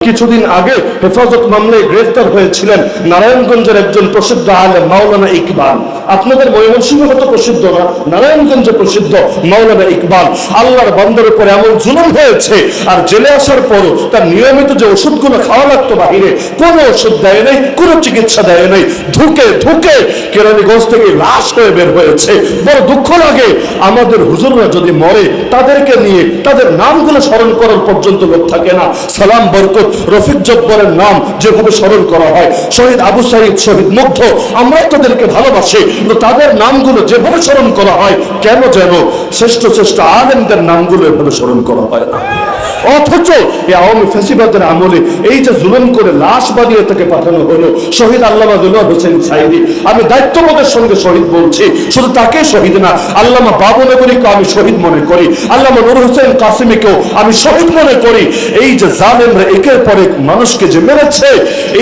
কিছুদিন আগে হেফাজত মামলায় গ্রেফতার হয়েছিলেন নারায়ণগঞ্জের একজন প্রসিদ্ধ আলেম মাওলানা ইকবাল। আপনাদের ময়মনসিংহ হয়তো প্রসিদ্ধ না, নারায়ণগঞ্জে প্রসিদ্ধ, মাওলানা ইকবাল। আল্লাহর বন্দর উপরে এমন জুলুম হয়েছে, আর জেলে আসার পরও তার নিয়মিত যে ওষুধগুলো খাওয়া লাগতো বাহিরে, কোনো ওষুধ দেয় নাই, কোনো চিকিৎসা দেয় নাই। ধুকে ধুকে কেরানীগঞ্জ থেকে লাশ হয়ে বের হয়েছে। বড় দুঃখ লাগে, আমাদের হুজুররা যদি মরে, তাদেরকে নিয়ে তাদের নামগুলো স্মরণ করার পর্যন্ত লোক থাকে না। সালাম, বরকত, রফিক জব্বরের নাম যেভাবে স্মরণ করা হয়। শহীদ আবু সাইদ, শহীদ মুগ্ধ আমরা তাদেরকে ভালোবাসি। কিন্তু তাদের নামগুলো যেভাবে স্মরণ করা হয়, কেন যেন শ্রেষ্ঠ শ্রেষ্ঠ আলেমদের নামগুলো এভাবে স্মরণ করা হয় না। অথচ এই আওয়ামী ফেসিবাদের আমলে এই যে জুলুম করে লাশ বানিয়ে তাকে পাঠানো হলো, শহীদ আল্লামা দুল্লাহ হোসেন সাইদি, আমি দায়িত্ববোধের সঙ্গে শহীদ বলছি, শুধু তাকে শহীদ না, আল্লামা বাবু নগরীকে আমি শহীদ মনে করি, আল্লামা নুর হোসেন কাসিমিকেও আমি শহীদ মনে করি। এই যে জালেমরা একের পর এক মানুষকে যে মেরেছে,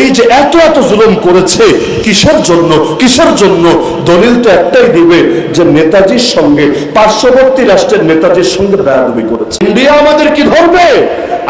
এই যে এত এত জুলুম করেছে কিসের জন্য কিসের জন্য? দলিল তো একটাই দিবে যে নেতাজির সঙ্গে, পার্শ্ববর্তী রাষ্ট্রের নেতাজির সঙ্গে বেয়াদবি করেছে। ইন্ডিয়া আমাদের কি ধরবে?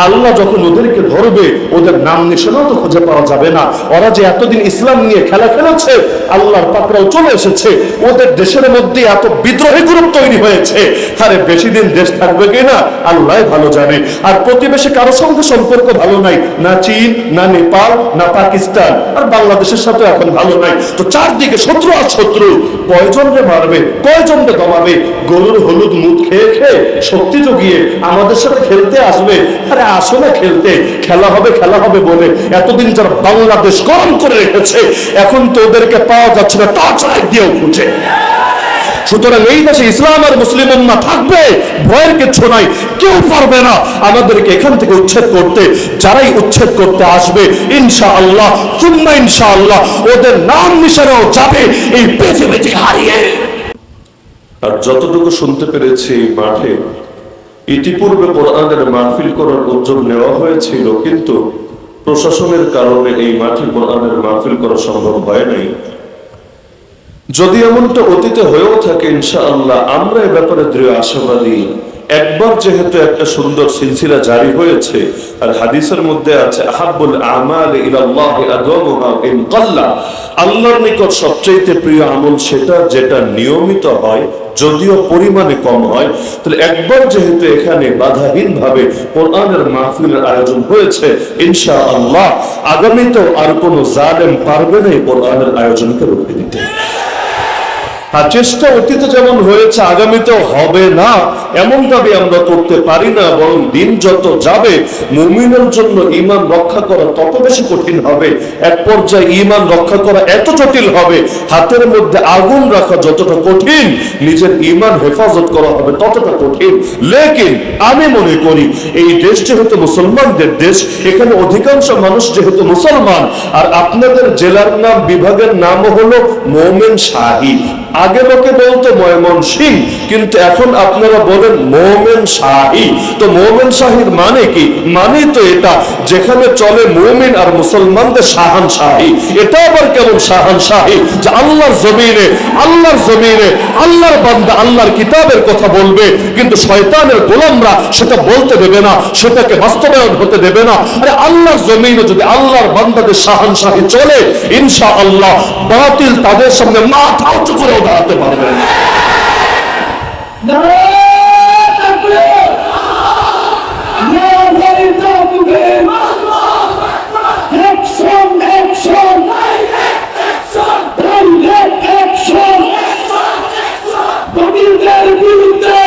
আল্লাহ যখন ওদেরকে ধরবে, ওদের নাম নিশানাও তো খুঁজে পাওয়া যাবে না। ওরা যে এতদিন ইসলাম নিয়ে খেলা খেলেছে, আল্লাহর পাকড়াও চলে এসেছে, ওদের দেশের মধ্যে এত বিদ্রোহী গ্রুপ তৈরি হয়েছে। আরে, বেশি দিন দেশ থাকবে কিনা আল্লাহ ভালো জানে। আর প্রতিবেশী কারও সঙ্গে সম্পর্ক ভালো নাই, না চীন, না নেপাল, না পাকিস্তান। আর বাংলাদেশের সাথে এখন ভালো নাই। তো চারদিকে শত্রু আর শত্রু। কয়জনকে মারবে, কয়জনকে দমাবে? গরুর হলুদ মুখ খেয়ে খেয়ে শক্তি জগিয়ে আমাদের সাথে খেলতে আসবে। আরে আসো না খেলতে খেলা হবে খেলা হবে বলে এতদিন যারা বাংলাদেশ গরম করে রেখেছে, এখন তো ওদেরকে পাওয়া যাচ্ছে না, টর্চ লাইট দিয়েও খুঁজে। সুতরাং এই দেশে ইসলাম আর মুসলিম উম্মা থাকবে, ভয়ের কিছু নাই, কেউ পারবে না। আমাদেরকে এখান থেকে উচ্ছেদ করতে, যারাই উচ্ছেদ করতে আসবে ইনশা আল্লাহ সুন্না ইনশা আল্লাহ ওদের নাম নিশানাও যাবে, এই পৃথিবী থেকে হারিয়ে। আর যতটুকু শুনতে পেরেছি মাঠে ইতিপূর্বে কোরআনের মাহফিল করার উদ্যোগ নেওয়া হয়েছিল, কিন্তু প্রশাসনের কারণে এই মাঠে কোরআনের মাহফিল করা সম্ভব হয় নাই। যদি এমনটা অতীতে হয়েও থাকে, ইনশাআল্লাহ, আমরা এ ব্যাপারে দৃঢ় আশাবাদী। একবার যেহেতু একটা সুন্দর সিলসিলা জারি হয়েছে, আর হাদিসের মধ্যে আছে, আহাব্বুল আমাল ইলাল্লাহ আদওয়ামুহা ইন কাল্লা আল্লাহর নিকট সবচেয়ে প্রিয় আমল সেটা যেটা নিয়মিত হয়, যদিও পরিমাণে কম হয়। তাহলে একবার যেহেতু এখানে বাধাহীন ভাবে কোরআনের মাহফিলের আয়োজন হয়েছে, ইনশাআল্লাহ আগামীতেও আর কোনো জালেম পারবে না এই কোরআনের আয়োজনকে রুখে দিতে। আর চেষ্টা অতীতে যেমন হয়েছে, আগামীতেও হবে না। এমন দাবি আমরা করতে পারি না, বরং দিন যত যাবে, মুমিনের জন্য ইমান রক্ষা করা তত বেশি কঠিন হবে। এক পর্যায়ে ইমান রক্ষা করা এত জটিল হবে, হাতের মধ্যে আগুন রাখা যতটা কঠিন, নিজের ইমান হেফাজত করা হবে ততটা কঠিন। লেকিন আমি মনে করি, এই দেশ যেহেতু মুসলমানদের দেশ, এখানে অধিকাংশ মানুষ যেহেতু মুসলমান, আর আপনাদের জেলার নাম, বিভাগের নাম হলো মোমেন শাহী। আগে লোকে বলতো ময়মন সিং কিন্তু এখন আপনারা বলেন মোমেন শাহী। তো মোমেন শাহীর মানে কি? মানে তো এটা যেখানে চলে মোমিন আর মুসলমানদের শাহান শাহী। এটা আবার কেমন শাহান শাহী? যে আল্লাহর জমিনে আল্লাহর জমিনে, আল্লাহর বান্দা আল্লাহর কিতাবের কথা বলবে, কিন্তু শয়তানের গোলামরা সেটা বলতে দেবে না, সেটাকে বাস্তবায়ন হতে দেবে না। আরে আল্লাহর জমিনে যদি আল্লাহর বান্দাদের শাহান শাহী চলে ইনশা আল্লাহ বাতিল তাদের সামনে মাথা উঁচু করেও দাঁড়াতে পারবে না Action! Action! Direct action! বন্দীদের বিরুদ্ধে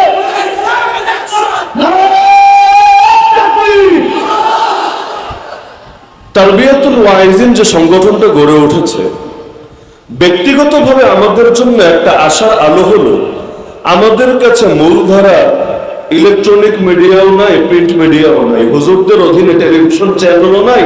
তারবিয়াতুল ওয়াইজিন যে সংগঠনটা গড়ে উঠেছে ব্যক্তিগতভাবে আমাদের জন্য একটা আশার আলো হলো, আমাদের কাছে মূলধারা ইলেকট্রনিক মিডিয়াও নাই প্রিন্ট মিডিয়াও নাই, হুজুরদের অধীনে টেলিভিশন চ্যানেলও নাই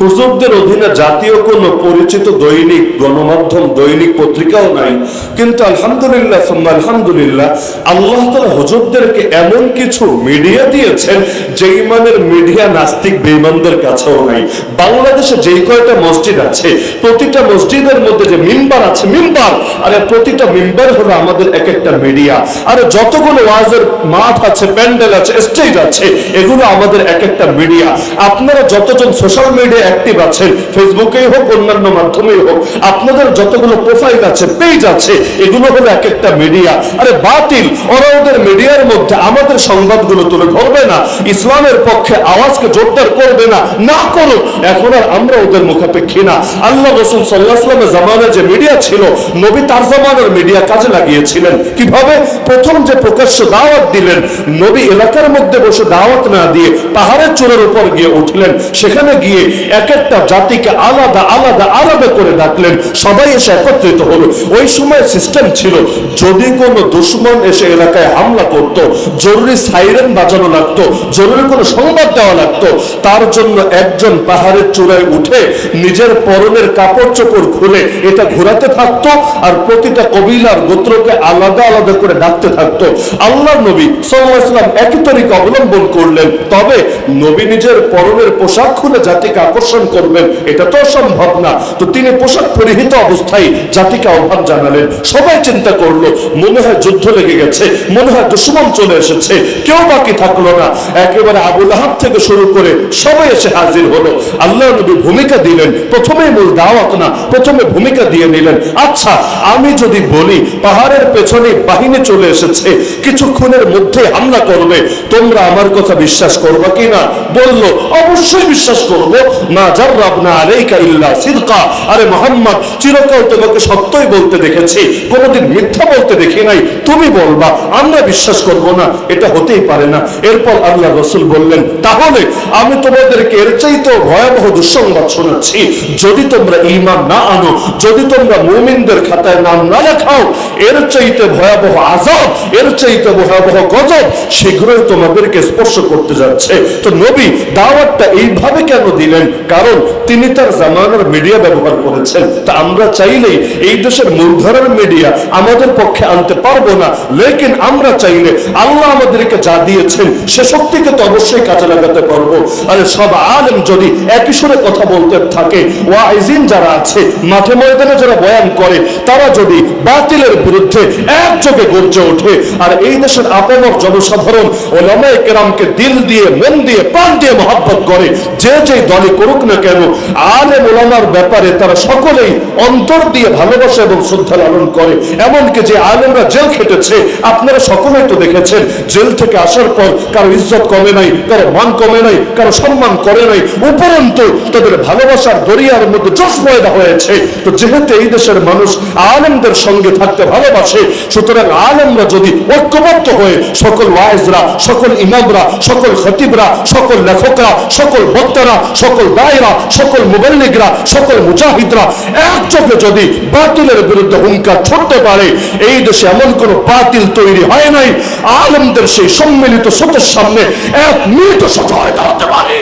হুজুরদের অধীনে জাতীয় কোনো পরিচিত দৈনিক গণমাধ্যম, দৈনিক পত্রিকাও নাই। কিন্তু আলহামদুলিল্লাহ আলহামদুলিল্লাহ, আল্লাহ তালা হুজুরদেরকে এমন কিছু মিডিয়া দিয়েছেন যেই মানের মিডিয়া নাস্তিক বেইমানদের কাছেও নাই। বাংলাদেশে যেই কয়টা মসজিদ আছে, প্রতিটা মসজিদের মধ্যে যে মিম্বার আছে, মিম্বার! আরে প্রতিটা মিম্বার হলো আমাদের এক একটা মিডিয়া। আরে যতগুলো ওয়াজের মাঠ আছে, প্যান্ডেল আছে, স্টেজ আছে, এগুলো আমাদের এক একটা মিডিয়া। আপনারা যতজন সোশ্যাল মিডিয়া অ্যাক্টিভ আছেন ফেসবুকেই হোক, অন্যান্য মাধ্যমেই হোক, আপনাদের যতগুলো প্রোফাইল আছে পেজ আছে, এগুলো হলো এক একটা মিডিয়া আরে বাতিল, ওরা ওদের মিডিয়ার মধ্যে আমাদের সংবাদগুলো তুলে ধরবে না, ইসলামের পক্ষে আওয়াজকে জোরদার করবে না না করুক। এখন আর আমরা ওদের মুখাপেক্ষী না। আল্লাহ রসুল জামানে যে মিডিয়া ছিল, নবী তার মিডিয়া কাজে লাগিয়েছিলেন। কীভাবে? প্রথম যে প্রকাশ্য দাওয়াত দিলেন, নবী এলাকার মধ্যে বসে দাওয়াত না দিয়ে পাহাড়ের চূড়ার উপর গিয়ে উঠলেন। সেখানে গিয়ে এক একটা জাতিকে আলাদা আলাদা আলাদা করে ডাকলেন। সবাই এসে একত্রিত হলো। ওই সময় সিস্টেম ছিল, যদি কোনো দুশ্মন এসে এলাকায় হামলা করত, জরুরি সাইরেন বাজানো লাগতো, জরুরি কোনো সংবাদ দেওয়া লাগতো, তার জন্য একজন পাহাড়ের চূড়ায় উঠে নিজের পরনের কাপড় চোপড় খুলে এটা ঘোরাতে থাকতো আর প্রতিটা কবিলার গোত্রকে আলাদা আলাদা করে ডাকতে থাকতো। আল্লাহ নবী সাল্লাম একই তরিকা অবলম্বন করলেন। তবে নবী নিজের পরনের পোশাক খুলে জাতিকে আকর্ষণ করবেন, এটা তো সম্ভব না। তো তিনি পোশাক পরিহিত অবস্থায় জাতিকে আহ্বান জানালেন। সবাই চিন্তা করল, মনে হয় যুদ্ধ লেগে গেছে, মনে হয় দুশ্মন চলে এসেছে, কেউ বাকি থাকল না। একেবারে আবুল আহাব থেকে শুরু করে সবাই এসে হাজির হলো। আল্লাহ নবী ভূমিকা দিলেন। প্রথমে মূল দাওয়াত না, প্রথমে ভূমিকা দিয়ে নিলেন। আচ্ছা আমি যদি বলি, পাহাড়ের পেছনে বাহিনী চলে এসেছে, কিছুক্ষণের মধ্যে হামলা করবে। তোমরা আমার কথা বিশ্বাস করবে কি না বলল, অবশ্যই বিশ্বাস করব। না জাররাবনা আরে মোহাম্মদ, চিরকাল তোমাকে সত্যই বলতে দেখেছি, কোনোদিন মিথ্যা বলতে দেখি নাই। তুমি বলবা, আমরা বিশ্বাস করব না, এটা হতেই পারে না। এরপর আল্লাহ রসুল বললেন, তাহলে আমি তোমাদেরকে এর চাইতেও ভয়াবহ দুঃসংবাদ শোনাচ্ছি, যদি তোমরা ঈমান না আনো, যদি তোমরা মুমিনদের খাতায় নাম না লেখাও, এর চাইতে ভয়াবহ আজাব এর চাইতে ভয়াবহ গজব শীঘ্রই তোমাদেরকে স্পর্শ করতে যাচ্ছে। তো নবী, দাওয়াতটা এইভাবে কেন দিলেন? কারণ তিনি তার জামানার মিডিয়া ব্যবহার করেছেন। তা আমরা চাইলেই এই দেশের মূলধারার মিডিয়া আমাদের পক্ষে আনতে পারব না। লেকিন আমরা চাইলে আল্লাহ আমাদেরকে যা দিয়েছেন, সে শক্তিকে তো অবশ্যই কাজে লাগাতে পারব। আরে সব আলেম যদি একই সুরে কথা বলতে থাকে, ওয়াইজিন যারা আছে, মাঠে ময়দানে যারা বয়ান করে, তারা যদি বাতিলের বিরুদ্ধে একযোগে গর্জে ওঠে, আর এই দেশের আপামর জনসাধারণ ও ওলামায়ে কেরামকে দিল দিয়ে, মন দিয়ে, প্রাণ দিয়ে মহাব্বত করে, যে যে দলে করুক না কেন, আলেম ওলামার ব্যাপারে তারা সকলেই অন্তর দিয়ে ভালোবাসা এবং শ্রদ্ধা লালন করে। এমনকি যে আলেমরা জেল খেটেছে, আপনারা সকলেই তো দেখেছেন, জেল থেকে আসার পর কারও ইজ্জত কমে নাই, কারও মান কমে নাই, কারও সম্মান করে নাই। উপরন্তু তাদের ভালোবাসার দরিয়ার মধ্যে জোশ পয়দা হয়েছে। তো যেহেতু এই দেশের মানুষ আলেমদের সঙ্গে থাকতে ভালোবাসে, সুতরাং আলেমরা যদি ঐক্যবদ্ধ হয়ে সকল ওয়াইজরা, সকল ইমামরা, সকল খতিবরা, সকল লেখকরা, সকল বক্তারা, সকল দায়রা সকল মুবাল্লিগরা সকল মুজাহিদরা একযোগে যদি বাতিলের বিরুদ্ধে হুঙ্কার ছড়তে পারে, এই দেশে এমন কোনো বাতিল তৈরি হয় নাই। আলমদের সেই সম্মিলিত স্রোতের সামনে এক মিনিট সচয় দাঁড়াতে পারে।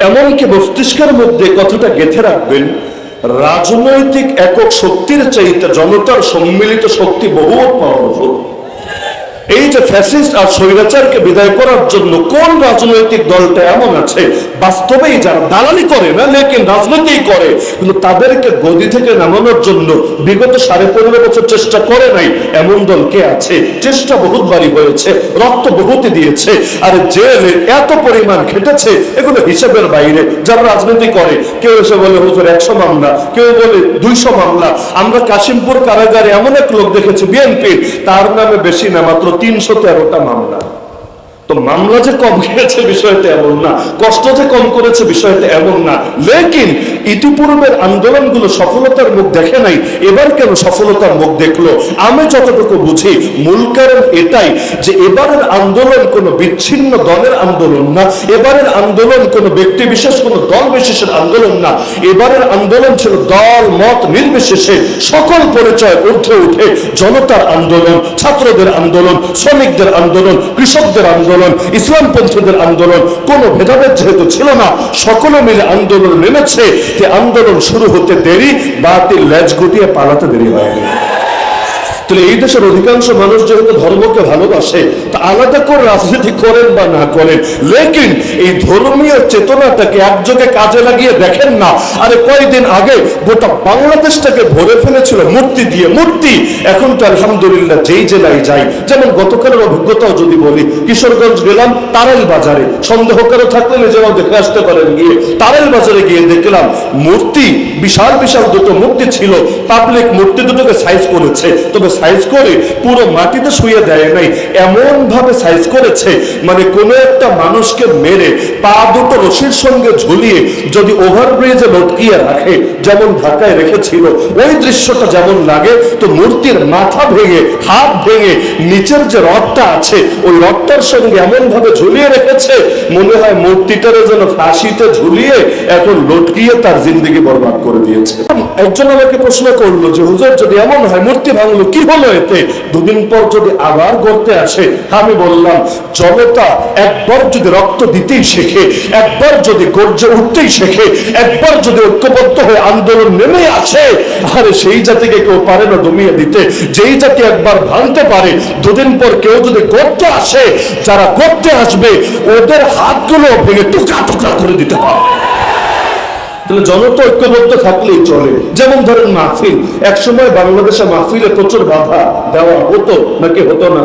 এমনকি মস্তিষ্কের মধ্যে কথাটা গেঁথে রাখবেন, রাজনৈতিক একক শক্তির চাইতে জনতার সম্মিলিত শক্তি বহু পাওয়ারফুল এই যে ফ্যাসিস্ট আর স্বৈরাচারকে বিদায় করার জন্য কোন রাজনৈতিক দলটা এমন আছে? বাস্তবেই যারা দালালি করে না, লেকিন রাজনীতি করে, কিন্তু তাদেরকে গদি থেকে নামানোর জন্য বিগত সাড়ে পনেরো বছর চেষ্টা করে নাই এমন দল কে আছে? চেষ্টা বহুতবারই হয়েছে, রক্ত বহুতে দিয়েছে, আর জেলে এত পরিমাণ খেটেছে এগুলো হিসেবের বাইরে। যারা রাজনীতি করে, কেউ এসে বলে, হুজুর, একশো মামলা। কেউ বলে, দুইশো মামলা। আমরা কাশিমপুর কারাগারে এমন এক লোক দেখেছি বিএনপি তার নামে বেশি না, মাত্র তিনশো তেরোটা মামলা। তো মামলা যে কম খেয়েছে বিষয়টা এমন না, কষ্ট যে কম করেছে বিষয়টা এমন না। লেকিন ইতিপূর্বের আন্দোলনগুলো সফলতার মুখ দেখে নাই, এবার কেন সফলতার মুখ দেখল? আমি যতটুকু বুঝি, মূল কারণ এটাই যে এবারের আন্দোলন কোনো বিচ্ছিন্ন দলের আন্দোলন না, এবারের আন্দোলন কোনো ব্যক্তি বিশেষ, কোনো দল বিশেষের আন্দোলন না। এবারের আন্দোলন ছিল দল, মত নির্বিশেষে সকল পরিচয় ঊর্ধ্বে উঠে জনতার আন্দোলন, ছাত্রদের আন্দোলন, শ্রমিকদের আন্দোলন, কৃষকদের আন্দোলন ইসলামপন্থীদের আন্দোলন, কোনো ভেদাভেদ যেহেতু ছিল না, সকলে মিলে আন্দোলন নেমেছে, যে আন্দোলন শুরু হতে দেরি, বাতিল লেজ গুটিয়ে পালাতে দেরি হয়নি। তাহলে এই দেশের অধিকাংশ মানুষ যেহেতু ধর্মকে ভালোবাসে, তা আলাদা করে রাজনীতি করেন বা না করেন। লেকিন এই ধর্মীয় চেতনাটাকে একযোগে কাজে লাগিয়ে দেখেন না। আরে কয়েকদিন আগে গোটা বাংলাদেশটাকে ভরে ফেলেছিল মূর্তি দিয়ে মূর্তি। এখন তো আলহামদুলিল্লাহ যেই জেলায় যাই, যেমন গতকালের অভিজ্ঞতাও যদি বলি, কিশোরগঞ্জ গেলাম তারেল বাজারে। সন্দেহ করে থাকলে নিজেরাও দেখে আসতে পারেন গিয়ে। তারেল বাজারে গিয়ে দেখলাম মূর্তি, বিশাল বিশাল দুটো মূর্তি ছিল। পাবলিক মূর্তি দুটোকে সাইজ করেছে। তবে সাইজ করে পুরো মাটিতে শুয়ে দেয় নাই। এমন ভাবে সাইজ করেছে মানে কোনো একটা মানুষকে মেরে পা দুটো রশির সঙ্গে ঝুলিয়ে যদি ওভারব্রিজে লটকিয়ে রাখে, যেমন ঢাকায় রেখেছিল, ওই দৃশ্যটা যেমন লাগে, তো মূর্তির মাথা ভেঙে, হাত ভেঙে নিচের যে রথটা আছে, ওই রথটার সঙ্গে এমন ভাবে ঝুলিয়ে রেখেছে, মনে হয় মূর্তিটারে যেন ফাঁসিতে ঝুলিয়ে এখন লটকিয়ে তার জিন্দগি বরবাদ করে দিয়েছে। একজন আমাকে প্রশ্ন করল যে, হুজুর, যদি এমন হয় মূর্তি ভাঙলো কি হলো এতে দুদিন পর যদি আবার করতে আসে, আমি বললাম, জনতা একবার যদি রক্ত দিতেই শেখে, একবার যদি গর্জে উঠতেই শেখে, একবার যদি ঐক্যবদ্ধ হয়ে আন্দোলন নেমে আসে, আরে সেই জাতিকে কেউ পারে না দমিয়ে দিতে। যেই জাতি একবার ভাঙতে পারে, দুদিন পর কেউ যদি করতে আসে, যারা করতে আসবে, ওদের হাতগুলো ভেঙে টুকরা টুকরা করে দিতে পারে তাহলে জনতা ঐক্যবদ্ধ থাকলেই চলে। যেমন ধরেন মাহফিল, একসময় বাংলাদেশে মাহফিলে প্রচুর বাধা দেওয়া হতো, নাকি হতো না?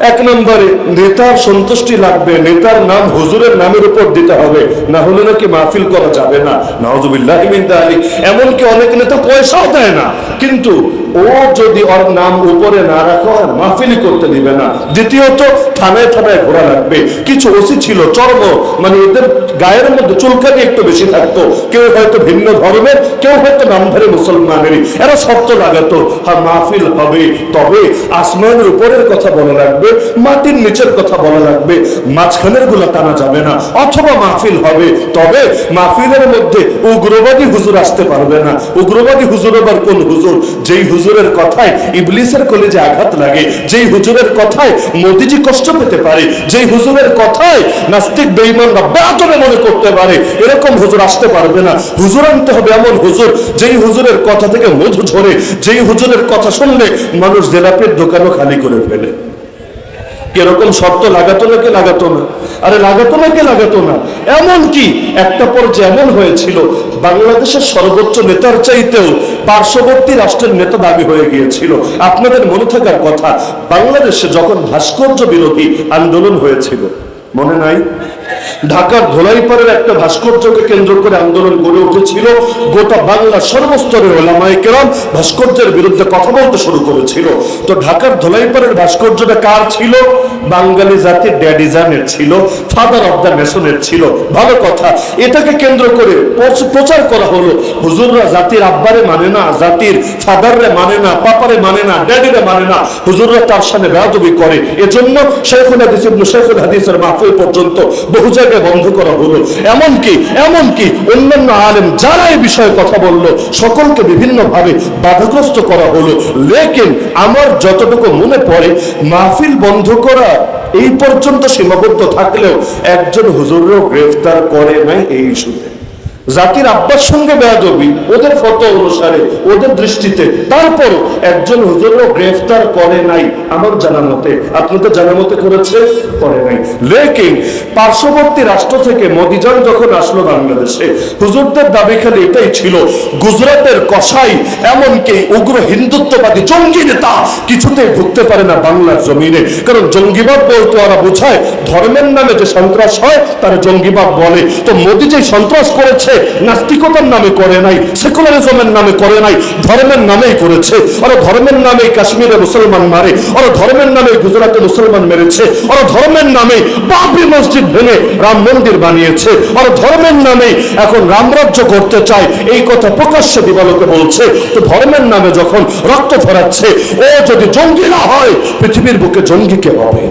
এক নম্বরে, নেতার সন্তুষ্টি লাগবে, নেতার নাম হুজুরের নামের উপর দিতে হবে, না হলে নাকি মাহফিল করা যাবে না। নওয়াজুবিল্লাহ আলী এমনকি অনেক নেতা পয়সাও দেয় না। কিন্তু ও যদি ওর নাম উপরে না রাখা হয় মাহফিলই করতে দিবে না। দ্বিতীয়ত, থানায় থানায় ঘোরা লাগবে। কিছু ওসি ছিল, চর্ম মানে এদের গায়ের মধ্যে চুলকানি একটু বেশি থাকতো। কেউ হয়তো ভিন্ন ধর্মের, কেউ হয়তো নামধারী মুসলমানেরই। এরা শর্ত লাগাতো। হ্যাঁ মাহফিল হবে, তবে আসমানের উপরের কথা বলা লাগবে, মাটির নিচের কথা বলা লাগবে। মাঝখানেরগুলো টানা যাবে না। অথবা মাহফিল হবে, তবে মাহফিলের মধ্যে উগ্রবাদী হুজুর আসতে পারবে না। উগ্রবাদী হুজুর আবার কোন হুজুর? যেই হুজুরের কথায় ইবলিসের কলেজে আঘাত লাগে, যেই হুজুরের কথায় মোদিজি কষ্ট পেতে পারে, যেই হুজুরের কথায় নাস্তিক বেঈমানরা বেতনে মনে করতে পারে, এরকম হুজুর আসতে পারবে না। হুজুর আনতে হবে এমন হুজুর, যেই হুজুরের কথা থেকে মধু ঝরে, যেই হুজুরের কথা শুনলে মানুষ জেলাপের দোকানও খালি করে ফেলে। কীরকম শর্ত, লাগাতো না কে লাগাতো না? আরে লাগাতো না কে লাগাতো না? এমন কি? একটা পর যেমন হয়েছিল, বাংলাদেশের সর্বোচ্চ নেতার চাইতেও পার্শ্ববর্তী রাষ্ট্রের নেতা দাবি হয়ে গিয়েছিল। আপনাদের মনে থাকার কথা, বাংলাদেশে যখন ভাস্কর্য বিরোধী আন্দোলন হয়েছিল, মনে নাই? ঢাকার ধোলাইপাড়ের একটা ভাস্কর্যকে কেন্দ্র করে আন্দোলন গড়ে উঠেছিল। গোটা বাংলার সর্বস্তরের ওলামাই কেরাম ভাস্কর্যের বিরুদ্ধে কথা বলতে শুরু করেছিল। তো ঢাকার ধোলাইপাড়ের ভাস্কর্যটা কার ছিল? বাঙালি জাতির ড্যাডিজানের ছিল ফাদার অফ দ্য নেশনের ছিল। ভালো কথা। এটাকে কেন্দ্র করে প্রচার করা হলো। হুজুররা জাতির আব্বারে মানে না, জাতির ফাদাররে মানে না, পাপারে মানে না, ড্যাডিরে মানে না। হুজুররা তার সামনে বেয়াদবি করে। এজন্য শেখুল হাদিস ইবনে শেখুল হাদিসের মাহফিল পর্যন্ত বহু জায়গায় বন্ধ করা হলো। এমনকি এমনকি অন্যান্য আলেম যারা এই বিষয়ে কথা বলল, সকলকে বিভিন্নভাবে বাধাগ্রস্ত করা হলো। লেকিন আমার যতটুকু মনে পড়ে, মাহফিল বন্ধ করা এই পর্যন্ত সীমাবদ্ধ থাকলেও একজন হুজুরও গ্রেফতার করে নাই এই ইস্যুতে। জাতির আব্বার সঙ্গে বেয়াদবি, ওদের ফটো অনুসারে, ওদের দৃষ্টিতে। তারপর একজন হুজুরও গ্রেফতার করে নাই, আমার জানা মতে। আপনাদের জানা মতে করেছে করে নাই। লেকিন পার্শ্ববর্তী রাষ্ট্র থেকে মোদিজান যখন আসলো বাংলাদেশে, হুজুরদের দাবি খালি এটাই ছিল, গুজরাটের কসাই, এমনকি উগ্র হিন্দুত্ববাদী জঙ্গি নেতা কিছুতেই ঢুকতে পারে না বাংলার জমিনে। কারণ জঙ্গিবাদ বলতে ওরা বোঝায়, ধর্মের নামে যে সন্ত্রাস হয়, তারা জঙ্গিবাদ বলে। তো মোদি যে সন্ত্রাস করেছে নাস্তিকতার নামে করে নাই, সেকুলারিজমের নামে করে নাই, ধর্মের নামেই করেছে। ওরা ধর্মের নামে কাশ্মীরে মুসলমান মারে ওরা ধর্মের নামে গুজরাটে মুসলমান মেরেছে ওরা ধর্মের নামে বাবরি মসজিদ ভেঙে রাম মন্দির বানিয়েছে ওরা ধর্মের নামে এখন রামরাজ্য করতে চায়, এই কথা প্রকাশ্যে দিবালোকে বলছে। তো ধর্মের নামে যখন রক্ত ফেরাচ্ছে ও যদি জঙ্গি না হয়, পৃথিবীর বুকে জঙ্গি কে হবে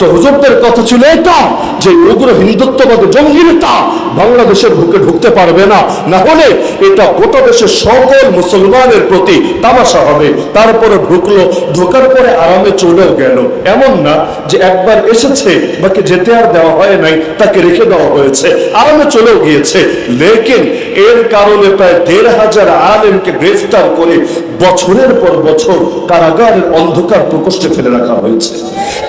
তো হুজুরদের কথা ছিল এটা যে উগ্র হিন্দুত্ববাদী জঙ্গি নেতা বাংলাদেশের বুকে ঢুকতে পারবে না। না হলে এটা গোটা দেশের সকল মুসলমানের প্রতি তামাশা হবে। তারপরে ঢুকলো, ঢোকার পরে আরামে চলেও গেল। এমন না যে একবার এসেছে, বাকি যেতে আর দেওয়া হয় নাই, তাকে রেখে দেওয়া হয়েছে। আরামে চলেও গিয়েছে। লেকিন এর কারণে প্রায় দেড় হাজার আলেমকে গ্রেফতার করে বছরের পর বছর কারাগারের অন্ধকার প্রকোষ্ঠে ফেলে রাখা হয়েছে।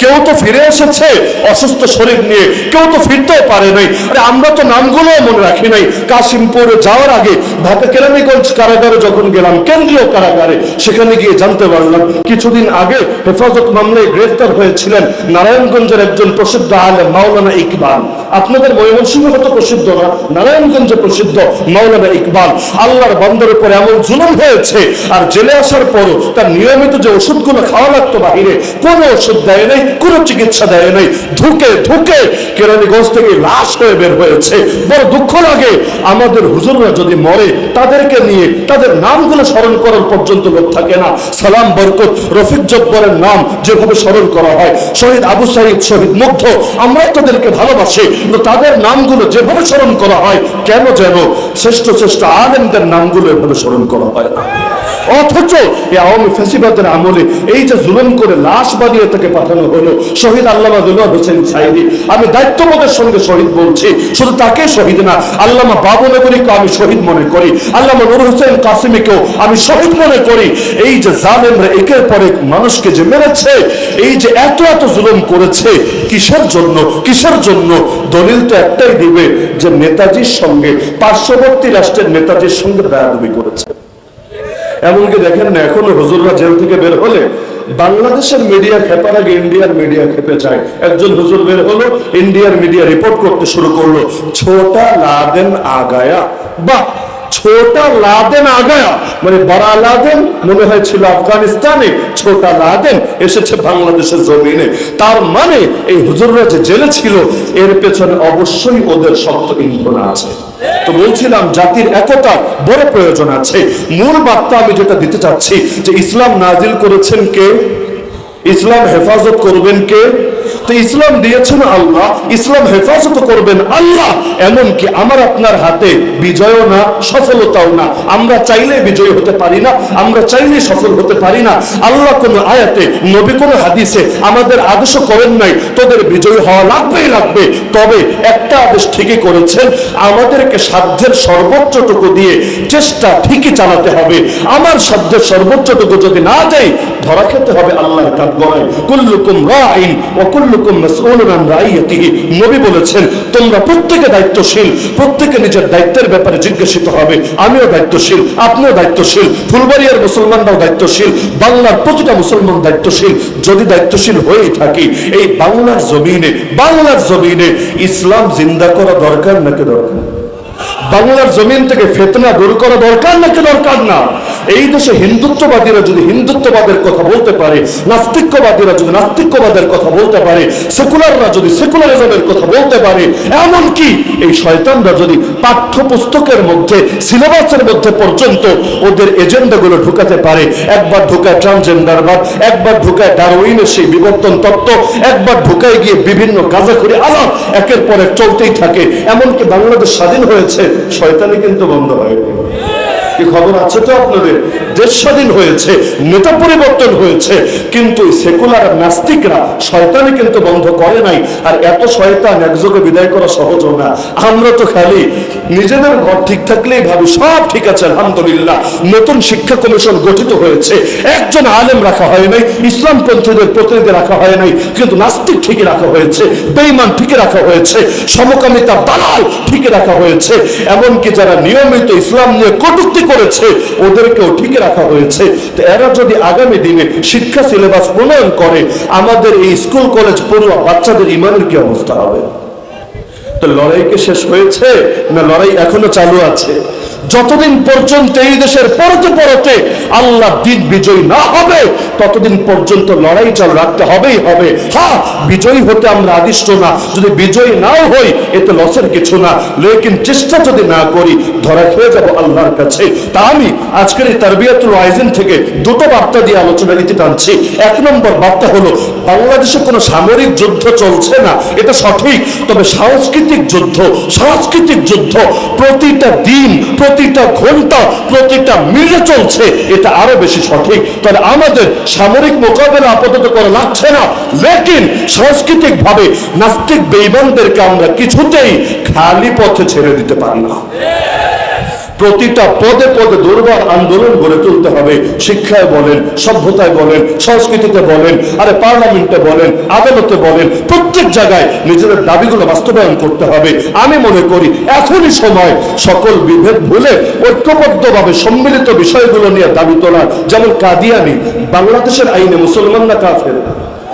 কেউ তো ফিরে এসেছে অসুস্থ শরীর নিয়ে, কেউ তো ফিরতেও পারে নাই। আরে আমরা তো নামগুলো মনে রাখি নাই। কাশিমপুরে যাওয়ার আগে ঢাকা কেরানীগঞ্জ কারাগারে যখন গেলাম, কেন্দ্রীয় কারাগারে, সেখানে গিয়ে জানতে পারলাম, কিছুদিন আগে হেফাজত মামলায় গ্রেফতার হয়েছিলেন নারায়ণগঞ্জের একজন প্রসিদ্ধ আলেম মাওলানা ইকবাল। আপনাদের ময়মনসিংহ হয়তো প্রসিদ্ধ না, নারায়ণগঞ্জে প্রসিদ্ধ মাওলানা ইকবাল। আল্লাহর বন্দর উপরে এমন জুলুম হয়েছে, আর জেলে আসার পরও তার নিয়মিত যে ওষুধগুলো খাওয়া লাগতো বাহিরে, কোনো ওষুধ দেয় নাই, কোনো চিকিৎসা দেয় নাই। ধুকে ধুকে কেরানীগঞ্জ থেকে লাশ হয়ে বের হয়েছে। বড় দুঃখ লাগে, আমাদের হুজুররা যদি মরে, তাদেরকে নিয়ে তাদের নামগুলো স্মরণ করার পর্যন্ত লোক থাকে না। সালাম, বরকত, রফিক জব্বরের নাম যেভাবে স্মরণ করা হয়, শহীদ আবু সাইদ, শহীদ মুগ্ধ আমরা তাদেরকে ভালোবাসি। কিন্তু তাদের নামগুলো যেভাবে স্মরণ করা হয়, কেন যেন শ্রেষ্ঠ শ্রেষ্ঠ আলেমদের নামগুলো এভাবে স্মরণ করা হয় না। অথচ এই আওয়ামী ফেসিবাদের আমলে এই যে জুলুম করে লাশ বানিয়ে তাকে পাঠানো হলো, শহীদ আল্লামা দুল্লাহ হোসেন সাইদি, আমি দায়িত্ববোধের সঙ্গে শহীদ বলছি, শুধু তাকে শহীদ না, আল্লামা বাবু নগরীকে আমি শহীদ মনে করি, আল্লামা নুর হোসেন কাসিমিকেও আমি শহীদ মনে করি। এই যে জালেমরা একের পর এক মানুষকে যে মেরেছে, এই যে এত এত জুলুম করেছে, কিসের জন্য কিসের জন্য? দলিল তো একটাই দিবে যে নেতাজির সঙ্গে, পার্শ্ববর্তী রাষ্ট্রের নেতাজির সঙ্গে বেয়াদবি করেছে। এমনকি দেখেন না, এখনও হুজুররা জেল থেকে বের হলে বাংলাদেশের মিডিয়া খেপার আগে ইন্ডিয়ার মিডিয়া খেপে যায়। একজন হুজুর বের হলো, ইন্ডিয়ার মিডিয়া রিপোর্ট করতে শুরু করল, ছোটা লাদেন আগায়া। বাহ, ছোটা লাদেন আগায়া? মানে বড় লাদেন মনে হয়েছিল আফগানিস্তানে, ছোটা লাদেন এসেছে বাংলাদেশের জমিনে। তার মানে এই হুজুররা যে জেলে ছিল, এর পেছনে অবশ্যই ওদের শক্ত ইন্ধন আছে। তো বলছিলাম, জাতির একতা বড় প্রয়োজন আছে। মূল বার্তা আমি যেটা দিতে চাচ্ছি, যে ইসলাম নাজিল করেছেন কে? ইসলাম হেফাজত করবেন কে? তো ইসলাম দিয়েছেন আল্লাহ, ইসলাম হেফাজত করবেন আল্লাহ, এমনকি আমার আপনার হাতে বিজয়ও না, সফলতাও না। আমরা চাইলে বিজয় হতে পারি না, আমরা চাইলে সফল হতে পারি না। আল্লাহ কোন আয়াতে, নবী কোন হাদিসে আমাদের আদেশ করেন নাই, তোদের বিজয় হওয়া লাগবেই লাগবে। তবে একটা আদেশ ঠিকই করেছেন, আমাদেরকে সাধ্যের সর্বোচ্চটুকু দিয়ে চেষ্টা ঠিকই চালাতে হবে। আমার সাধ্যের সর্বোচ্চটুকু যদি না দেয় ধরা খেতে হবে আল্লাহ আল্লাহর দায়িত্বশীল, প্রত্যেকে নিজের দায়িত্বের ব্যাপারে জিজ্ঞাসিত হবে। আমিও দায়িত্বশীল, আপনিও দায়িত্বশীল, ফুলবাড়িয়ার মুসলমানরাও দায়িত্বশীল, বাংলার প্রতিটা মুসলমান দায়িত্বশীল। যদি দায়িত্বশীল হয়েই থাকি, এই বাংলার জমিনে বাংলার জমিনে ইসলাম জিন্দা করা দরকার নাকি দরকার বাংলার জমিন থেকে ফেতনা দূর করা দরকার নাকি দরকার না? এই দেশে হিন্দুত্ববাদীরা যদি হিন্দুত্ববাদের কথা বলতে পারে, নাস্তিক্যবাদীরা যদি নাস্তিক্যবাদের কথা বলতে পারে, সেকুলাররা যদি সেকুলারিজমের কথা বলতে পারে, এমনকি এই শয়তানরা যদি পাঠ্যপুস্তকের মধ্যে, সিলেবাসের মধ্যে পর্যন্ত ওদের এজেন্ডাগুলো ঢুকাতে পারে, একবার ঢুকায় ট্রান্সজেন্ডারবাদ, একবার ঢুকায় ডারউইনের সেই বিবর্তন তত্ত্ব, একবার ঢুকায় গিয়ে বিভিন্ন গাজাখুরি আলাপ, একের পর এক চলতেই থাকে। এমনকি বাংলাদেশ স্বাধীন হয়েছে শয়তানি কিন্তু বন্ধ হয়নি কি খবর আছে তো আপনাদের? দেশ স্বাধীন হয়েছে, নেতা পরিবর্তন হয়েছে, কিন্তু সেকুলার নাস্তিকরা শয়তানি কিন্তু বন্ধ করে নাই। আর এত শয়তান একযোগে বিদায় করা সহজ না। আমরা তো খালি নিজেদের ঘর ঠিক থাকলেই ভাবি, সব ঠিক আছে, আলহামদুলিল্লাহ। নতুন শিক্ষা কমিশন গঠিত হয়েছে। একজন আলেম রাখা হয় নাই ইসলাম পন্থীদের প্রতিনিধি রাখা হয় নাই, কিন্তু নাস্তিক ঠিকই রাখা হয়েছে বেইমান ঠিকই রাখা হয়েছে, সমকামিতা দালাল ঠিকই রাখা হয়েছে। এমনকি যারা নিয়মিত ইসলাম নিয়ে কটূক্তি করেছে, ওদেরকেও ঠিকই রাখা হয়েছে। তো এরা যদি আগামী দিনে শিক্ষা সিলেবাস প্রণয়ন করে, আমাদের এই স্কুল, কলেজ, পড়ুয়া বাচ্চাদের ইমানের কি অবস্থা হবে? তো লড়াই কি শেষ হয়েছে না লড়াই এখনও চালু আছে? যতদিন পর্যন্ত এই দেশের পরতে পরতে আল্লাহ দিন বিজয়ী না হবে, ততদিন পর্যন্ত লড়াই চালু রাখতে হবেই হবে। হ্যাঁ বিজয়ী হতে আমরা আদিষ্ট না। যদি বিজয়ী নাও হই, এতে লসের কিছু না। লেকিন চেষ্টা যদি না করি, ধরা খেয়ে যাব আল্লাহর কাছে। তা আমি আজকের এই তারবিয়াতুল আইজিন থেকে দুটো বার্তা দিয়ে আলোচনা নিতে টানছি। এক নম্বর বার্তা হলো, বাংলাদেশে কোনো সামরিক যুদ্ধ চলছে না। এটা সঠিক, তবে সাংস্কৃতিক যুদ্ধ সাংস্কৃতিক যুদ্ধ প্রতিটা দিন প্রতিটা ঘণ্টা প্রতিটা মিলে চলছে। এটা আরও বেশি সঠিক। তাহলে আমাদের সামরিক মোকাবেলা আপাতত করা লাগছে না। লেকিন সাংস্কৃতিক ভাবে নাস্তিক বেইমানদেরকে আমরা কিছুতেই খালি পথে ছেড়ে দিতে পারি না। প্রতিটা পদে পদে দুর্বার আন্দোলন গড়ে তুলতে হবে। শিক্ষায় বলেন, সভ্যতায় বলেন, সংস্কৃতিতে বলেন, আরে পার্লামেন্টে বলেন, আদালতে বলেন, প্রত্যেক জায়গায় নিজেদের দাবিগুলো বাস্তবায়ন করতে হবে। আমি মনে করি, এখনই সময় সকল বিভেদ ভুলে ঐক্যবদ্ধভাবে সম্মিলিত বিষয়গুলো নিয়ে দাবি তোলার। যেমন কাদিয়ানি, বাংলাদেশের আইনে মুসলমানরা কাফের।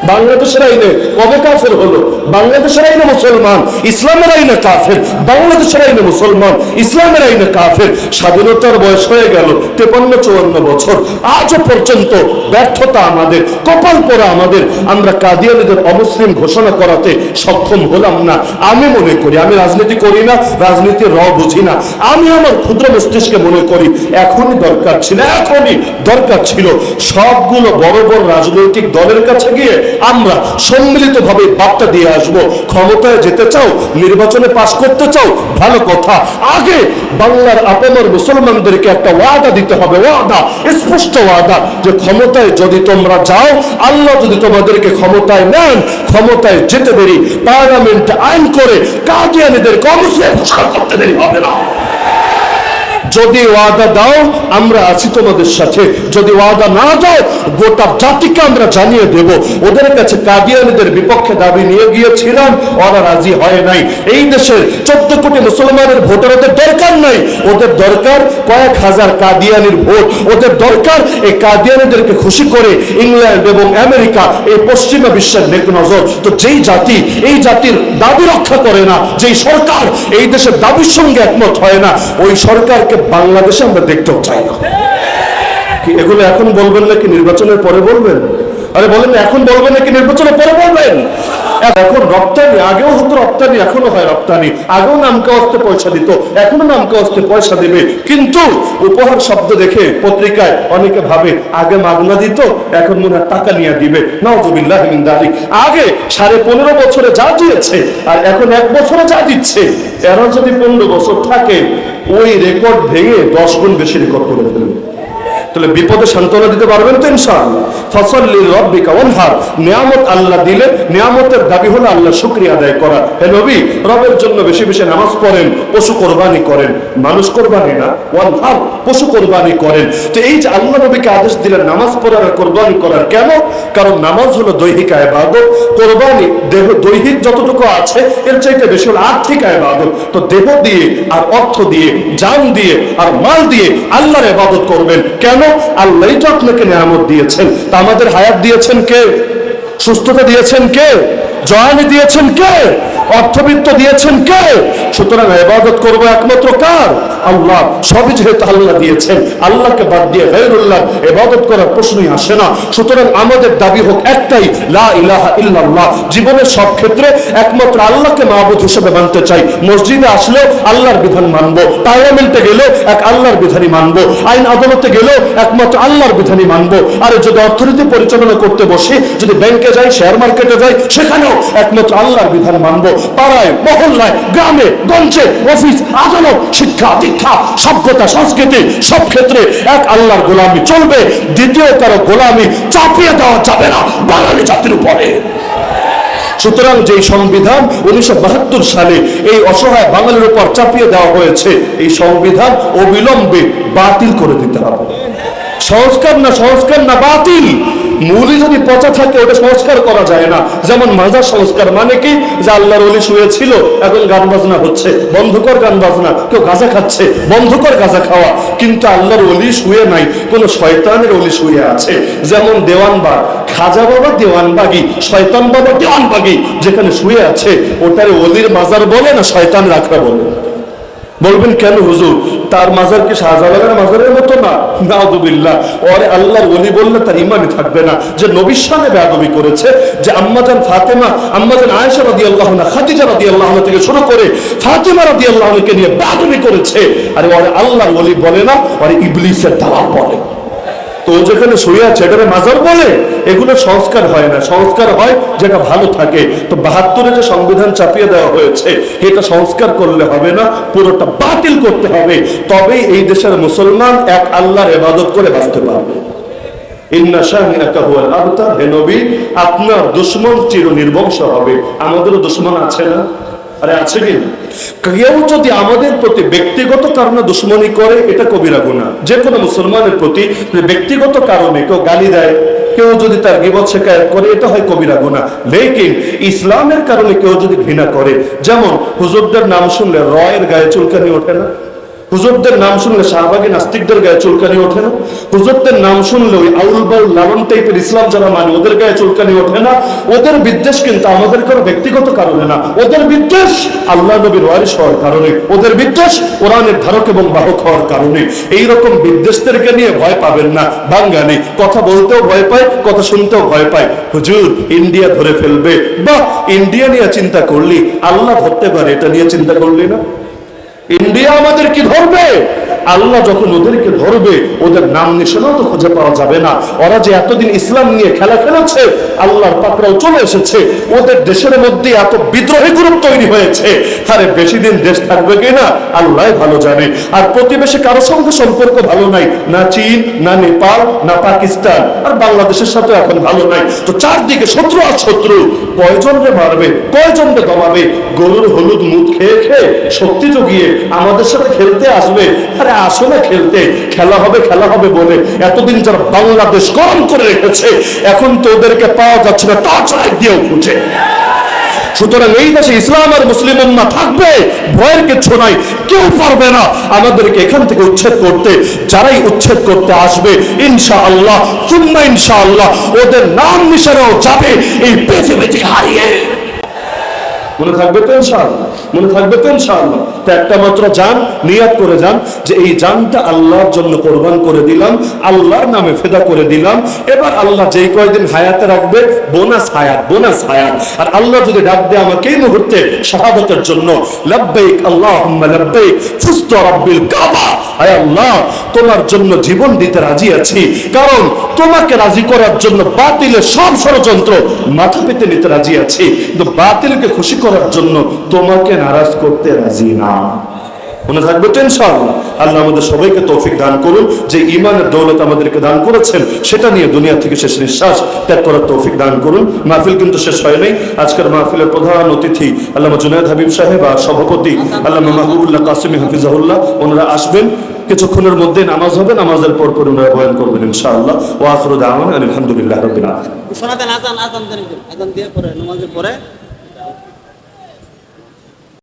বাংলাদেশের আইনে কবে কাফের হলো? বাংলাদেশের আইনে মুসলমান, ইসলামের আইনে কাফের, বাংলাদেশের আইনে মুসলমান, ইসলামের আইনে কাফের। স্বাধীনতার বয়স হয়ে গেল তেপান্ন, চুয়ান্ন বছর। আজও পর্যন্ত ব্যর্থতা আমাদের, কপাল পরা আমাদের। আমরা কাদিয়ানিদের অমুসলিম ঘোষণা করাতে সক্ষম হলাম না। আমি মনে করি, আমি রাজনীতি করি না, রাজনীতির র বুঝি না। আমি আমার ক্ষুদ্র মস্তিষ্কে মনে করি, এখনই দরকার ছিল, এখনই দরকার ছিল সবগুলো বড় বড় রাজনৈতিক দলের কাছে গিয়ে আমরা সম্মিলিতভাবে বার্তা দিয়ে আসব। ক্ষমতায় যেতে চাও, নির্বাচনে পাশ করতে চাও, ভালো কথা। আগে বাংলার আপনার মুসলমানদেরকে একটা ওয়াদা দিতে হবে, ওয়াদা, স্পষ্ট ওয়াদা যে ক্ষমতায় যদি তোমরা যাও, আল্লাহ যদি তোমাদেরকে ক্ষমতায় নেন, ক্ষমতায় যেতে দেরি, পার্লামেন্ট আইন করে কাদিয়ানিদের কর্মসূচি ঘোষণা করতে দেরি হবে না। যদি ওয়াদা দাও, আমরা আছি তোমাদের সাথে। যদি ওয়াদা না দাও, গোটা জাতিকে আমরা জানিয়ে দেব। ওদের কাছে কাদিয়ানিদের বিপক্ষে দাবি নিয়ে গিয়েছিলাম, ওরা রাজি হয় নাই। এই দেশের চোদ্দ কোটি মুসলমানের ভোটার, ওদের দরকার নাই। ওদের দরকার কয়েক হাজার কাদিয়ানির ভোট। ওদের দরকার এই কাদিয়ানিদেরকে খুশি করে ইংল্যান্ড এবং আমেরিকা এই পশ্চিমা বিশ্বের নেক নজর। তো যেই জাতি, এই জাতির দাবি রক্ষা করে না, যেই সরকার, এই দেশের দাবির সঙ্গে একমত হয় না, ওই সরকারকে বাংলাদেশে আমরা দেখতেও চাই না। এগুলো এখন বলবেন নাকি নির্বাচনের পরে বলবেন? আরে বলেন এখন বলবেন নাকি নির্বাচনের পরে বলবেন? এখন রপ্তানি, আগেও হতো রপ্তানি, এখনও হয় রপ্তানি। আগেও নামকে অস্তে পয়সা দিত, এখনও নামকে অস্তে পয়সা দিবে। কিন্তু উপহার শব্দ দেখে পত্রিকায় অনেকে ভাবে, আগে মাগনা দিত, এখন মনে টাকা নিয়ে দিবে। নওজবিল্লাহ মিন আগে সাড়ে পনেরো বছরে যা দিয়েছে, আর এখন এক বছরে যা দিচ্ছে, এরা যদি পনেরো বছর থাকে, ওই রেকর্ড ভেঙে দশ গুণ বেশি রেকর্ড করে তাহলে বিপদে সান্ত্বনা দিতে পারবেন তো ইনশাআল্লাহ। নিয়ামত আল্লাহ দিলে নিয়ামতের দাবি হলো আল্লাহ আদায় করা। হে নবী, রবের জন্য বেশি বেশি নামাজ পড়েন, পশু কোরবানি করেন। মানুষ কোরবানি না, ওয়ানহার, পশু কোরবানি করেন। তো এই যে আল্লাহ নবীকে আদেশ দিলেন নামাজ পড়ার আর কোরবানি করার কেন? কারণ নামাজ হলো দৈহিক কোরবানি দেহ দৈহিক যতটুকু আছে, এর চাইতে বেশি হলো আর্থিক আয়বাদত তো দেহ দিয়ে আর অর্থ দিয়ে, জান দিয়ে আর মাল দিয়ে আল্লাহর ইবাদত করবেন। কেন? আল্লাহই তো আপনাকে নিয়ামত দিয়েছেন। তা আমাদের হায়াত দিয়েছেন কে? সুস্থতা দিয়েছেন কে? জয়ানি দিয়েছেন কে? অর্থবিত্ত দিয়েছেন কে? সুতরাং ইবাদত করব একমাত্র কার? আল্লাহ। সবই যেহেতু আল্লাহ দিয়েছেন, আল্লাহকে বাদ দিয়ে গায়রুল্লাহ, ইবাদত করার প্রশ্নই আসে না। সুতরাং আমাদের দাবি হোক একটাই, লা ইলাহা ইল্লাল্লাহ। জীবনের সব ক্ষেত্রে একমাত্র আল্লাহকে মাহবুদ হিসেবে মানতে চাই। মসজিদে আসলেও আল্লাহর বিধান মানবো। পার্লামেন্টে গেলেও এক আল্লাহর বিধানই মানবো। আইন আদালতে গেলেও একমাত্র আল্লাহর বিধানই মানবো। আর যদি অর্থনীতি পরিচালনা করতে বসে, যদি ব্যাংকে যাই, শেয়ার মার্কেটে যাই, সেখানেও একমাত্র আল্লাহর বিধান মানবো। পাড়ায়, মহল্লায়, গ্রামে, গঞ্জে, অফিস, আদালত, শিক্ষা, দীক্ষা, সভ্যতা, সংস্কৃতি, সব ক্ষেত্রে এক আল্লাহর গোলামি চলবে, দ্বিতীয় কারও গোলামি চাপিয়ে দেওয়া যাবে না, বাঙালি জাতির উপরে। সুতরাং যে সংবিধান উনিশশো বাহাত্তর সালে এই অসহায় বাঙালির উপর চাপিয়ে দেওয়া হয়েছে, এই সংবিধান অবিলম্বে বাতিল করে দিতে হবে। সংস্কার না সংস্কার না বাতিল মূলই যদি পচা থাকে, ওটা সংস্কার করা যায় না। যেমন মাজার সংস্কার মানে কি? যে আল্লাহর অলি শুয়ে ছিল এখন গান বাজনা হচ্ছে। বন্ধ কর গান বাজনা, কেউ গাঁজা খাচ্ছে। বন্ধ কর গাঁজা খাওয়া। কিন্তু আল্লাহর অলি শুয়ে নাই, কোন শয়তানের অলি শুয়ে আছে। যেমন দেওয়ানবাগ খাজা বাবা দেওয়ানবাগি শয়তান বাবা দেওয়ানবাগি যেখানে শুয়ে আছে, ওটারে অলির মাজার বলে না শয়তান রাখা বলে? বলবেন কেন হুজুর? তার মাজার কি শাহজালালের মাজারের মতো না? নাউদুবিল্লাহ ওরে আল্লাহর ওলি বললে তার ইমানই থাকবে না। যে নবীর সামনে বেয়াদবি করেছে, যে আম্মাজান ফাতেমা আম্মাজান আয়েশা রাদিয়াল্লাহু আনহা, খাদিজা রাদিয়াল্লাহু আল্লাহ থেকে শুরু করে ফাতেমা রাদিয়াল্লাহু আল্লাহকে নিয়ে বেয়াদবি করেছে। আরে ওরে আল্লাহর ওলি বলে না, ওরে ইবলিসের দালাল বলে। তো যেখানে শুয়ে আছে এটারে মাজার বলে? এগুলো সংস্কার হয় না। সংস্কার হয় যেটা ভালো থাকে। তো বাহাত্তরে যে সংবিধান চাপিয়ে দেওয়া হয়েছে, এটা সংস্কার করলে হবে না, পুরোটা বাতিল করতে হবে। তবেই এই দেশের মুসলমান এক আল্লাহর ইবাদত করে বাঁচতে পারবে। আপনার দুশ্মন চির নির্বংশ হবে। আমাদেরও দুশ্মন আছে না? আরে আছে কি? কেউ যদি আমাদের প্রতি ব্যক্তিগত কারণে দুশ্মনী করে, এটা কবিরা গুণা। যে কোনো মুসলমানের প্রতি ব্যক্তিগত কারণে কেউ গালি দেয়, কেউ যদি তার গিবত শেখায় করে, এটা হয় কবিরা গুণা। লেকিন ইসলামের কারণে কেউ যদি ঘৃণা করে, যেমন হুজুরদের নাম শুনলে রয়ের গায়ে চুলকানি ওঠে না? হুজুরদের নাম শুনলে শাহবাগী নাস্তিকদের গায়ে চুলকানি ওঠে না। হুজুরদের নাম শুনলে ওই আউল বাউল লালন টাইপের ইসলাম যারা মানে ওদের গায়ে চুলকানি ওঠে না। ওদের বিদ্বেষ কিন্তু আমাদের কোনো ব্যক্তিগত কারণে না। ওদের বিদ্বেষ আল্লাহ নবীর ওয়ারিস হওয়ার কারণে। ওদের বিদ্বেষ কোরআনের ধারক এবং বাহক হওয়ার কারণে। এই রকম বিদ্বেষদেরকে নিয়ে ভয় পাবেন না। বাঙালি কথা বলতেও ভয় পায়, কথা শুনতেও ভয় পায়। হুজুর, ইন্ডিয়া ধরে ফেলবে। বাহ, ইন্ডিয়া নিয়ে চিন্তা করলি। আল্লাহ ধরতে পারে, এটা নিয়ে চিন্তা করলি না? ইন্ডিয়া আমাদের কি ধরবে? আল্লাহ যখন ওদেরকে ধরবে, ওদের নাম নিশানাও তো খুঁজে পাওয়া যাবে না। ওরা যে এতদিন ইসলাম নিয়ে খেলা খেলেছে, আল্লাহর পাকড়াও চলে এসেছে। ওদের দেশের মধ্যে এত বিদ্রোহী গ্রুপ তৈরি হয়েছে। আরে, বেশি দিন দেশ থাকবে কিনা আল্লাহ ভালো জানে। আর প্রতিবেশী কারোর সঙ্গে সম্পর্ক ভালো নাই। না চীন, না নেপাল, না পাকিস্তান। আর বাংলাদেশের সাথে এখন ভালো নাই। তো চারদিকে শত্রু আর শত্রু। কয়জনকে মারবে? কয়জনকে দমাবে? গরুর হলুদ মুখ খেয়ে খেয়ে শক্তি জগিয়ে আমাদের সাথে খেলতে আসবে। আরে আসো না খেলতে খেলা হবে খেলা হবে বলে এতদিন যারা বাংলাদেশ গরম করে রেখেছে, এখন তো ওদেরকে পাওয়া যাচ্ছে না, টর্চ লাইট দিয়েও খুঁজে। সুতরাং এই দেশে ইসলাম আর মুসলিম উম্মাহ থাকবে, ভয়ের কিছু নাই, কেউ পারবে না। আমাদেরকে এখান থেকে উচ্ছেদ করতে, যারাই উচ্ছেদ করতে আসবে ইনশা আল্লাহ সুন্না ইনশা আল্লাহ ওদের নাম নিশানাও যাবে, এই পৃথিবী থেকে হারিয়ে। মনে থাকবে তো ইনশাআল্লাহ, মনে থাকবে তো ইনশাআল্লাহ। তো একটা মাত্র জান নিয়াত করে যান, যে এই জানটা আল্লাহর জন্য কোরবান করে দিলাম, আল্লাহর নামে ফেদা করে দিলাম। এবার আল্লাহ যেই কয়দিন হায়াতে রাখবে, বোনাস হায়াত বোনাস হায়াত। আর আল্লাহ যদি ডাক দেয় আমাকে এই মুহূর্তে শাহাদতের জন্য, লাব্বাইক আল্লাহুম্মা লাব্বাইক, ফুস্তু রাব্বিল কাবা আয় আল্লাহ, তোমার জন্য জীবন দিতে রাজি আছি। কারণ তোমাকে রাজি করার জন্য বাতিলের সব ষড়যন্ত্র মাথা পেতে নিতে রাজি আছি। কিন্তু বাতিলকে খুশি করার জন্য তোমাকে নারাজ করতে রাজি না। মনে থাকবে টেনশন আল্লাহ আমাদের সবাইকে তৌফিক দান করুন। যে ইমানের দৌলত আমাদেরকে দান করেছেন, সেটা নিয়ে দুনিয়া থেকে শেষ নিঃশ্বাস ত্যাগ করার তৌফিক দান করুন। মাহফিল কিন্তু শেষ হয় নাই। আজকের মাহফিলের প্রধান অতিথি আল্লাহ জুনায়দ হাবিব সাহেব আর সভাপতি আল্লাহ মাহবুবুল্লাহ কাসিমি হাফিজাহুল্লাহ, ওনারা আসবেন। কিছুক্ষণের মধ্যে নামাজ হবে। নামাজের পর পর ওনারা বয়ান করবেন ইনশাআল্লাহ। ওয়া আখিরু দাওয়ানা আলহামদুলিল্লাহ পরে